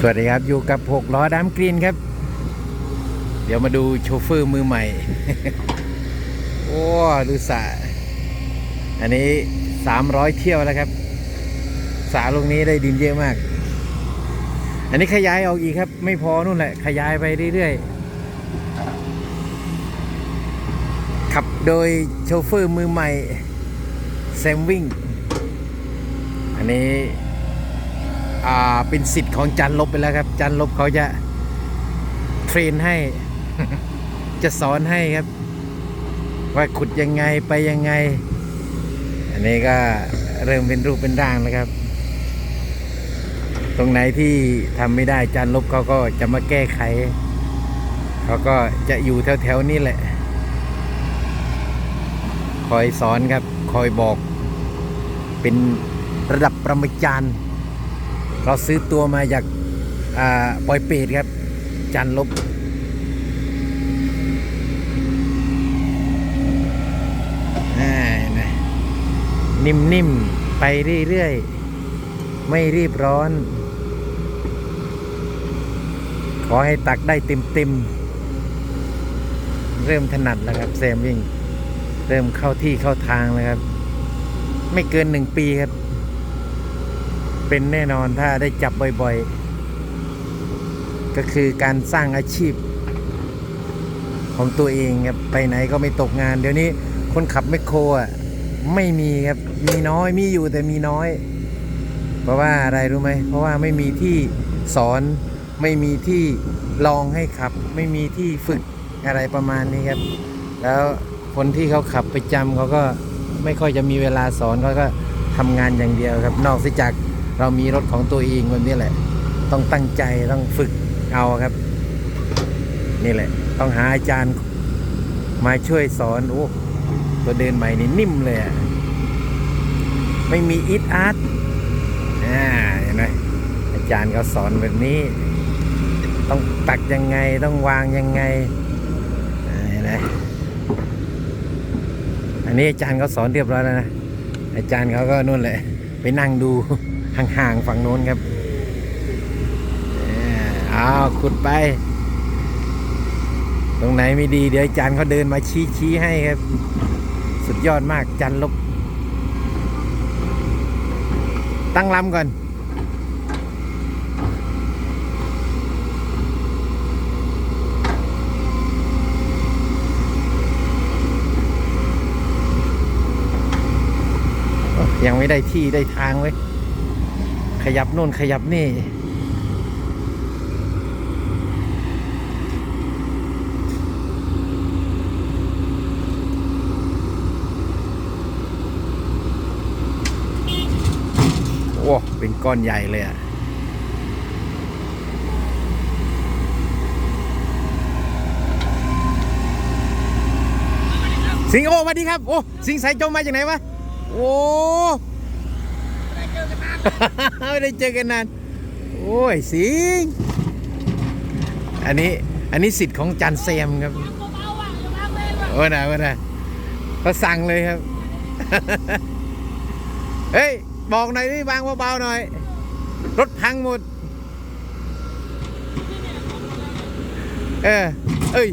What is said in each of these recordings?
สวัสดีครับ อยู่กับหกล้อดามกรีนครับ เดี๋ยวมาดูโชเฟอร์มือใหม่ โอ้ดูสระอันนี้ 300 เที่ยวแล้วครับสระลูกนี้ได้ดินเยอะมาก อันนี้ขยายออกอีกครับ ไม่พอนู่นแหละ ขยายไปเรื่อยๆ ขับโดยโชเฟอร์มือใหม่แซมวิ่ง อันนี้ อ่าเป็นสิทธิ์ของจันลบไปแล้วครับ จันลบเขาจะเทรนให้ จะสอนให้ครับ ว่าขุดยังไงไปยังไง อันนี้ก็เริ่มเป็นรูปเป็นร่างแล้วครับ ตรงไหนที่ทำไม่ได้จันลบเขาก็จะมาแก้ไข เขาก็จะอยู่แถวๆนี้แหละ คอยสอนครับ คอยบอกเป็นระดับประมาจารย์ เราซื้อตัวมาจากอ่าปอยเปรตครับ จันลบอ่าเห็นไหมนิ่มๆ ไปเรื่อยๆ ไม่รีบร้อน ขอให้ตักได้เต็มๆ เริ่มถนัดแล้วครับแซมวิ่ง เริ่มเข้าที่เข้าทางแล้วครับ ไม่เกินหนึ่งปีครับ เป็นแน่นอนถ้าได้จับบ่อยๆ ก็คือการสร้างอาชีพ ของตัวเองครับไปไหนก็ไม่ตกงาน เดี๋ยวนี้คนขับแมคโครอะไม่มีครับมีน้อยมีอยู่แต่มีน้อย เพราะว่าอะไรรู้ไหมเพราะว่าไม่มีที่สอนไม่มีที่ลองให้ขับ ไม่มีที่ฝึกอะไรประมาณนี้ครับ แล้วคนที่เขาขับไปจำเขาก็ไม่ค่อยจะมีเวลาสอนเขาก็ทำงานอย่างเดียวครับ นอกจาก เรามีรถของตัวเองแบบนี้แหละ ต้องตั้งใจต้องฝึกเอาครับ นี่แหละ ต้องหาอาจารย์มาช่วยสอนโอ้ตัวเดินใหม่นี่นิ่มเลยอะไม่มีอิทอาร์ตอ่าเห็นไหมอาจารย์เขาสอนแบบนี้ ต้องตักยังไงต้องวางยังไงเห็นไหมอันนี้อาจารย์เขาสอนเรียบร้อยแล้วนะอาจารย์เขาก็นู่นแหละไปนั่งดู ห่างๆฝั่งโน้นครับเอ้าวขุดไป ตรงไหนไม่ดีเดี๋ยวจารย์เขาเดินมาชี้ชี้ให้ครับ สุดยอดมากจันลบ ตั้งลำก่อนยังไม่ได้ที่ได้ทางเว้ย ขยับนู่นขยับนี่ โอ้เป็นก้อนใหญ่เลยอะสิงโอ้สวัสดีครับ โอ้ สิงสายจมมาจากไหนวะ โอ้ ไม่ได้เจอกันนาน โอ้ยสิงอันนี้อันนี้สิทธิ์ของจันเซมครับโอ้นะโอ้นะเขาสั่งเลยครับ เฮ้ย บอกหน่อยนี่วางเบาๆหน่อย รถพังหมด เออเอ้ย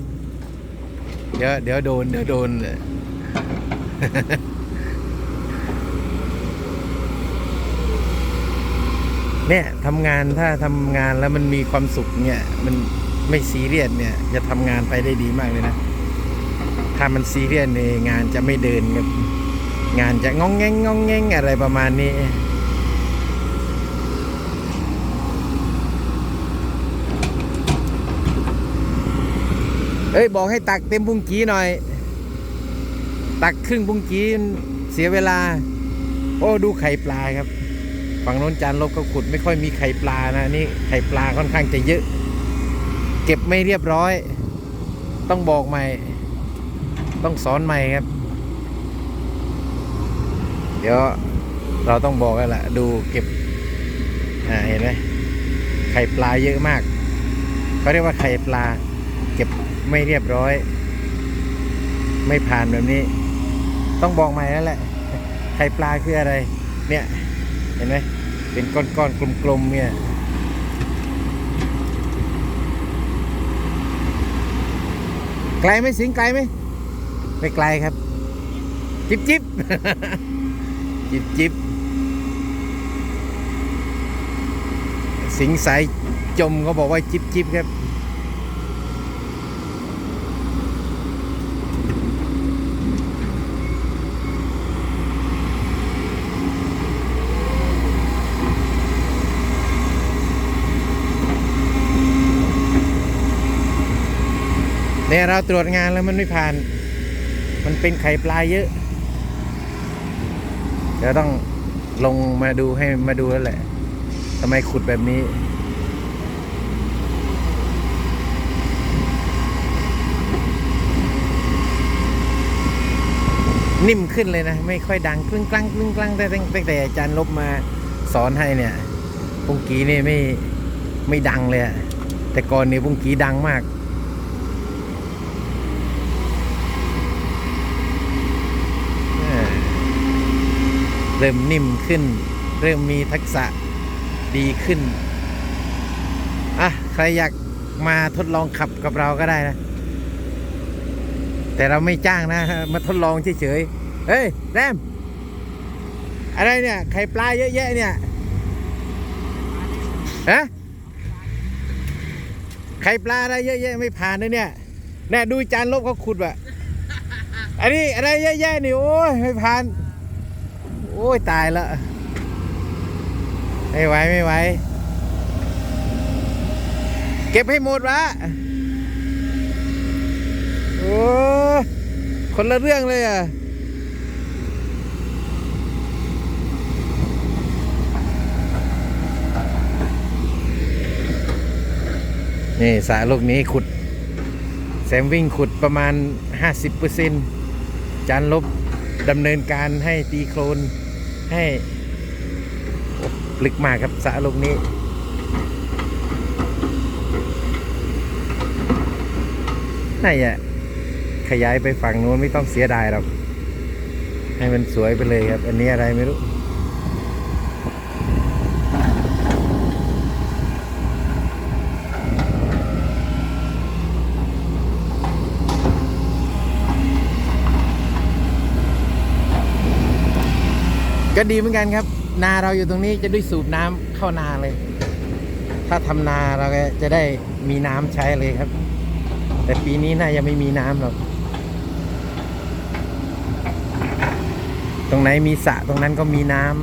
เดี๋ยวเดี๋ยวโดน เดี๋ยวโดน เนี่ยทำงานถ้าทำงานแล้วมันมีความสุขเนี่ย มันไม่ซีเรียสเนี่ย จะทำงานไปได้ดีมากเลยนะ ถ้ามันซีเรียสในยงานจะไม่เดินครับงานจะงองแงงงองแงงอะไรประมาณนี้เอ้ยบอกให้ตักเต็มบุ้งกี้หน่อย ตักครึ่งบุ้งกี้เสียเวลา โอ้ดูไข่ปลาครับ ฝั่งโน้นจานลบก็ขุดไม่ค่อยมีไข่ปลานะนี่ไข่ปลาค่อนข้างจะเยอะ เก็บไม่เรียบร้อย ต้องบอกใหม่ ต้องสอนใหม่ครับ เดี๋ยวเราต้องบอกกันแหละดูเก็บอ่าเห็นไหมไข่ปลาเยอะมากเขาเรียกว่าไข่ปลา เก็บไม่เรียบร้อย ไม่ผ่านแบบนี้ ต้องบอกใหม่แล้วแหละไข่ปลาคืออะไร เนี่ย เห็นไหม เป็นก้อนๆกลมๆเนี่ยไกลไหมสิงไกลไหมไม่ไกลครับ จิบจิบจิบจิบสิงสายจมเขาบอกว่าจิบจิบครับ เนี่เราตรวจงานแล้วมันไม่ผ่าน มันเป็นไข่ปลาเยอะเดี๋ยวต้องลงมาดูให้มาดูแล้วแหละทำไมขุดแบบนี้นิ่มขึ้นเลยนะ ไม่ค่อยดังกลึ้งกลังกลึ้งกลังแต่ตั้งแต่อาจารย์ลบมาสอนให้เนี่ยปุงกีนี่ไม่ไม่ดังเลยแต่ก่อนนี่ปุงกีดังมาก เออ เริ่มนิ่มขึ้น เริ่มมีทักษะดีขึ้น อะ ใครอยากมาทดลองขับกับเราก็ได้นะ แต่เราไม่จ้างนะ มาทดลองเฉยๆ เฮ้ย แรม อะไรเนี่ย ไข่ปลาเยอะแยะเนี่ยฮะไข่ปลาอะไรเยอะแยะไม่ผ่านเลยเนี่ยแน่ดูจานลบเขาขุดว่ะอันนี้อะไรเยอะแยะนี่โอ้ยไม่ผ่าน โอ้ย ตายละไม่ไหวไม่ไหวเก็บให้หมดวะโอ้คนละเรื่องเลยอะนี่สระลูกนี้ขุด แซมวิ่งขุดประมาณ 50%จานลบดำเนินการให้ตีโครน ให้ลึกมากครับสระลูกนี้ น่าจะขยายไปฝั่งนู้นไม่ต้องเสียดายหรอก ให้มันสวยไปเลยครับ อันนี้อะไรไม่รู้ ก็ดีเหมือนกันครับ นาเราอยู่ตรงนี้จะได้สูบน้ำเข้านาเลย ถ้าทำนาเราก็จะได้มีน้ำใช้เลยครับ แต่ปีนี้น่าจะไม่มีน้ำหรอก ตรงไหนมีสระตรงนั้นก็มีน้ำ